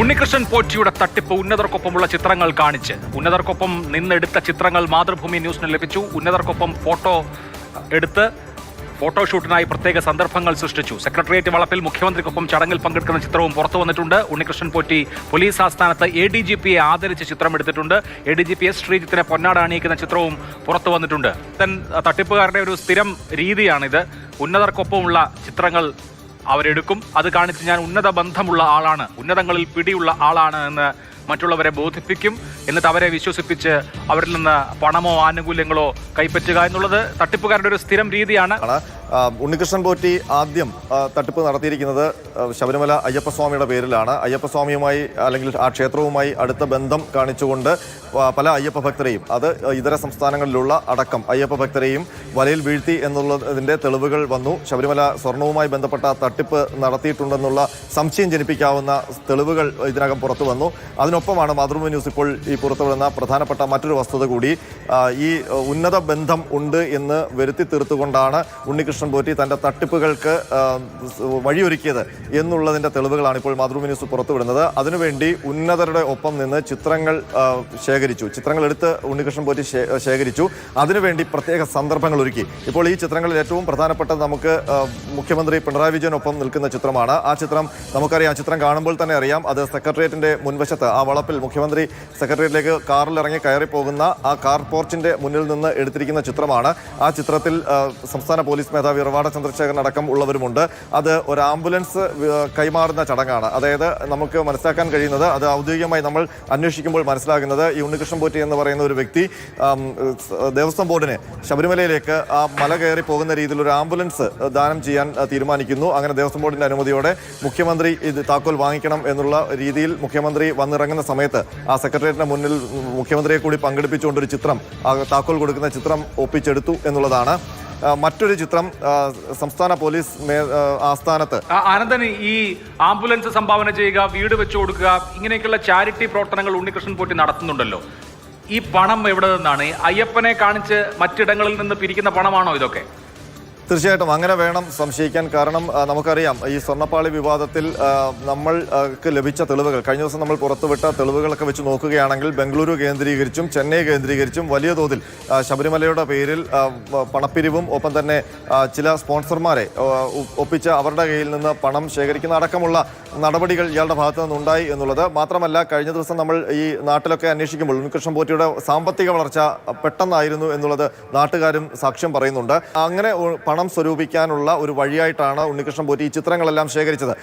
ഉണ്ണികൃഷ്ണൻ പോറ്റിയുടെ തട്ടിപ്പ് ഉന്നതർക്കൊപ്പമുള്ള ചിത്രങ്ങൾ കാണിച്ച്. ഉന്നതർക്കൊപ്പം നിന്നെടുത്ത ചിത്രങ്ങൾ മാതൃഭൂമി ന്യൂസിന് ലഭിച്ചു. ഉന്നതർക്കൊപ്പം ഫോട്ടോ എടുത്ത് ഫോട്ടോഷൂട്ടിനായി പ്രത്യേക സന്ദർഭങ്ങൾ സൃഷ്ടിച്ചു. സെക്രട്ടേറിയറ്റ് വളപ്പിൽ മുഖ്യമന്ത്രിക്കൊപ്പം ചടങ്ങിൽ പങ്കെടുക്കുന്ന ചിത്രവും പുറത്തു വന്നിട്ടുണ്ട്. ഉണ്ണികൃഷ്ണൻ പോറ്റി പോലീസ് ആസ്ഥാനത്ത് എ ഡി ജി പിയെ ആദരിച്ച് ചിത്രം എടുത്തിട്ടുണ്ട് A D G P S ശ്രീജിത്തിനെ പൊന്നാട അണിയിക്കുന്ന ചിത്രവും പുറത്തു വന്നിട്ടുണ്ട്. തൻ തട്ടിപ്പുകാരുടെ ഒരു സ്ഥിരം രീതിയാണിത്. ഉന്നതർക്കൊപ്പമുള്ള ചിത്രങ്ങൾ അവരെടുക്കും. അത് കാണിച്ച് ഞാൻ ഉന്നത ബന്ധമുള്ള ആളാണ്. ഉന്നതങ്ങളിൽ പിടിയുള്ള ആളാണ് എന്ന് മറ്റുള്ളവരെ ബോധിപ്പിക്കും. എന്നിട്ട് അവരെ വിശ്വസിപ്പിച്ച് അവരിൽ നിന്ന് പണമോ ആനുകൂല്യങ്ങളോ കൈപ്പറ്റുക എന്നുള്ളത് തട്ടിപ്പുകാരുടെ ഒരു സ്ഥിരം രീതിയാണ്. ഉണ്ണികൃഷ്ണൻ പോറ്റി ആദ്യം തട്ടിപ്പ് നടത്തിയിരിക്കുന്നത് ശബരിമല അയ്യപ്പസ്വാമിയുടെ പേരിലാണ്. അയ്യപ്പസ്വാമിയുമായി അല്ലെങ്കിൽ ആ ക്ഷേത്രവുമായി അടുത്ത ബന്ധം കാണിച്ചുകൊണ്ട് പല അയ്യപ്പ ഭക്തരെയും അത് ഇതര സംസ്ഥാനങ്ങളിലുള്ള അടക്കം അയ്യപ്പ ഭക്തരെയും വലയിൽ വീഴ്ത്തി എന്നുള്ളതിന്റെ തെളിവുകൾ വന്നു. ശബരിമല സ്വർണവുമായി ബന്ധപ്പെട്ട തട്ടിപ്പ് നടത്തിയിട്ടുണ്ടെന്നുള്ള സംശയം ജനിപ്പിക്കാവുന്ന തെളിവുകൾ ഇതിനകം പുറത്തു വന്നു. അതിനൊപ്പമാണ് മാതൃഭൂമി ന്യൂസ് ഇപ്പോൾ ഈ പുറത്തുവിടുന്ന പ്രധാനപ്പെട്ട മറ്റൊരു വസ്തുത കൂടി ഈ ഉന്നത ബന്ധം ഉണ്ട് എന്ന് വരുത്തി തീർത്തുകൊണ്ടാണ് ഉണ്ണികൃഷ്ണൻ പോറ്റി തന്റെ തട്ടിപ്പുകൾക്ക് വഴിയൊരുക്കിയത് എന്നുള്ളതിന്റെ തെളിവുകളാണ് ഇപ്പോൾ മാതൃഭൂമി ന്യൂസ് പുറത്തുവിടുന്നത്. അതിനുവേണ്ടി ഉന്നതരുടെ ഒപ്പം നിന്ന് ചിത്രങ്ങൾ ശേഖരിച്ചു. ചിത്രങ്ങൾ എടുത്ത് ഉണ്ണികൃഷ്ണൻ പോറ്റി ശേഖരിച്ചു. അതിനുവേണ്ടി പ്രത്യേക സന്ദർഭങ്ങൾ ഒരുക്കി. ഇപ്പോൾ ഈ ചിത്രങ്ങളിൽ ഏറ്റവും പ്രധാനപ്പെട്ടത് നമുക്ക് മുഖ്യമന്ത്രി പിണറായി വിജയനൊപ്പം നിൽക്കുന്ന ചിത്രമാണ്. ആ ചിത്രം നമുക്കറിയാം. ആ ചിത്രം കാണുമ്പോൾ തന്നെ അറിയാം. അത് സെക്രട്ടേറിയറ്റിന്റെ മുൻവശത്ത് ആ വളപ്പിൽ മുഖ്യമന്ത്രി സെക്രട്ടേറിയറ്റിലേക്ക് കാറിൽ ഇറങ്ങി കയറി പോകുന്ന ആ കാർ പോർച്ചിന്റെ മുന്നിൽ നിന്ന് എടുത്തിരിക്കുന്ന ചിത്രമാണ്. ആ ചിത്രത്തിൽ സംസ്ഥാന പോലീസ് മേധാവി ഇറവാട ചന്ദ്രശേഖരൻ അടക്കം ഉള്ളവരുമുണ്ട്. അത് ഒരു ആംബുലൻസ് കൈമാറുന്ന ചടങ്ങാണ്. അതായത് നമുക്ക് മനസ്സിലാക്കാൻ കഴിയുന്നത് അത് ഔദ്യോഗികമായി നമ്മൾ അന്വേഷിക്കുമ്പോൾ മനസ്സിലാകുന്നത് ഈ ഉണ്ണികൃഷ്ണൻ പോറ്റി എന്ന് പറയുന്ന ഒരു വ്യക്തി ദേവസ്വം ബോർഡിന് ശബരിമലയിലേക്ക് ആ മല കയറി പോകുന്ന രീതിയിൽ ഒരു ആംബുലൻസ് ദാനം ചെയ്യാൻ തീരുമാനിക്കുന്നു. അങ്ങനെ ദേവസ്വം ബോർഡിന്റെ അനുമതിയോടെ മുഖ്യമന്ത്രി ഇത് താക്കോൽ വാങ്ങിക്കണം എന്നുള്ള രീതിയിൽ മുഖ്യമന്ത്രി വന്നിറങ്ങുന്ന സമയത്ത് ആ സെക്രട്ടേറിയറ്റിന് മുന്നിൽ മുഖ്യമന്ത്രിയെ കൂടി പങ്കെടുപ്പിച്ചുകൊണ്ടൊരു ചിത്രം താക്കോൽ കൊടുക്കുന്ന ചിത്രം ഒപ്പിച്ചെടുത്തു എന്നുള്ളതാണ്. മറ്റൊരു ചിത്രം സംസ്ഥാന പോലീസ് ആസ്ഥാനത്ത്. ആനന്ദൻ ഈ ആംബുലൻസ് സംഭാവന ചെയ്യുക വീട് വെച്ചു കൊടുക്കുക ഇങ്ങനെയൊക്കെയുള്ള ചാരിറ്റി പ്രവർത്തനങ്ങൾ ഉണ്ണികൃഷ്ണൻ പോറ്റി നടത്തുന്നുണ്ടല്ലോ. ഈ പണം എവിടെ നിന്നാണ്? അയ്യപ്പനെ കാണിച്ച് മറ്റിടങ്ങളിൽ നിന്ന് പിരിക്കുന്ന പണമാണോ ഇതൊക്കെ? തീർച്ചയായിട്ടും അങ്ങനെ വേണം സംശയിക്കാൻ. കാരണം നമുക്കറിയാം ഈ സ്വർണപ്പാളി വിവാദത്തിൽ നമ്മൾക്ക് ലഭിച്ച തെളിവുകൾ കഴിഞ്ഞ ദിവസം നമ്മൾ പുറത്തുവിട്ട തെളിവുകളൊക്കെ വെച്ച് നോക്കുകയാണെങ്കിൽ ബംഗളൂരു കേന്ദ്രീകരിച്ചും ചെന്നൈ കേന്ദ്രീകരിച്ചും വലിയ തോതിൽ ശബരിമലയുടെ പേരിൽ പണപ്പിരിവും ഒപ്പം തന്നെ ചില സ്പോൺസർമാരെ ഒപ്പിച്ച അവരുടെ കയ്യിൽ നിന്ന് പണം ശേഖരിക്കുന്ന അടക്കമുള്ള നടപടികൾ ഇയാളുടെ ഭാഗത്തു നിന്നുണ്ടായി എന്നുള്ളത്. മാത്രമല്ല കഴിഞ്ഞ ദിവസം നമ്മൾ ഈ നാട്ടിലൊക്കെ അന്വേഷിക്കുമ്പോൾ ഉണ്ണികൃഷ്ണൻ പോറ്റിയുടെ സാമ്പത്തിക വളർച്ച പെട്ടെന്നായിരുന്നു എന്നുള്ളത് നാട്ടുകാരും സാക്ഷ്യം പറയുന്നുണ്ട്. അങ്ങനെ പണം സ്വരൂപിക്കാനുള്ള ഒരു വഴിയായിട്ടാണ് ഉണ്ണികൃഷ്ണൻ പോറ്റി ഈ ചിത്രങ്ങളെല്ലാം ശേഖരിച്ചത്.